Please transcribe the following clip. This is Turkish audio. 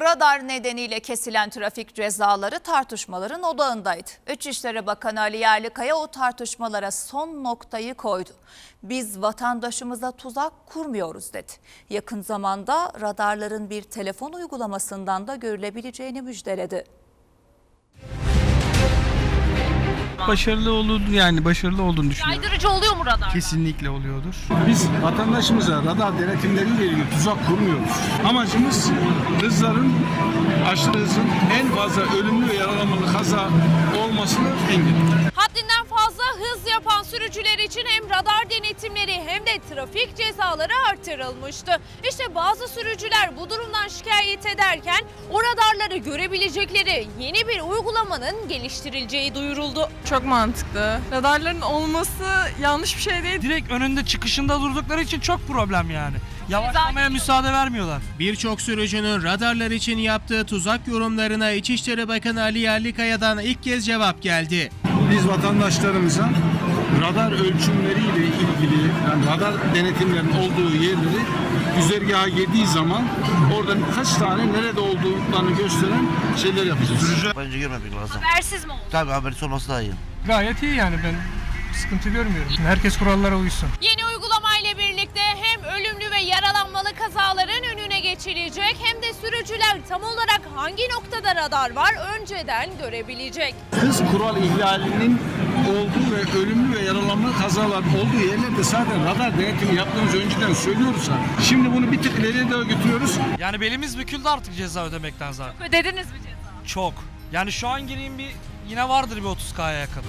Radar nedeniyle kesilen trafik cezaları tartışmaların odağındaydı. İçişleri Bakanı Ali Yerlikaya o tartışmalara son noktayı koydu. Biz vatandaşımıza tuzak kurmuyoruz dedi. Yakın zamanda radarların bir telefon uygulamasından da görülebileceğini müjdeledi. Başarılı olur yani başarılı olduğunu düşünüyorum. Caydırıcı oluyor mu radar? Kesinlikle oluyordur. Biz vatandaşımıza radar denetimleriyle ilgili tuzak kurmuyoruz. Amacımız hızların, aşırı hızın en fazla ölümlü ve yaralanmalı kaza olmasını engellemek. Sürücüler için hem radar denetimleri hem de trafik cezaları artırılmıştı. İşte bazı sürücüler bu durumdan şikayet ederken o radarları görebilecekleri yeni bir uygulamanın geliştirileceği duyuruldu. Çok mantıklı. Radarların olması yanlış bir şey değil. direkt önünde çıkışında durdukları için çok problem yani. Yavaşlamaya müsaade vermiyorlar. Birçok sürücünün radarlar için yaptığı tuzak yorumlarına İçişleri Bakanı Ali Yerlikaya'dan ilk kez cevap geldi. Biz vatandaşlarımıza radar ölçümleriyle ilgili yani radar denetimlerinin olduğu yerleri güzergaha girdiği zaman orada kaç tane nerede olduğunu gösteren şeyler yapacağız. Bence görmemek lazım. Habersiz mi oldu? Tabii habersiz olması daha iyi. Gayet iyi yani ben sıkıntı görmüyorum. Herkes kurallara uysun. Yeni geçilecek hem de sürücüler tam olarak hangi noktada radar var önceden görebilecek. Hız kural ihlalinin olduğu ve ölümlü ve yaralanma kazalar olduğu yerlerde zaten radar denetimi yaptığımız önceden söylüyoruz zaten. Şimdi bunu bir tık ileriye doğru götürüyoruz. Yani belimiz büküldü artık ceza ödemekten zaten. Ödediniz mi ceza? Çok. Yani şu an gireyim bir yine vardır bir 30K'ya yakın.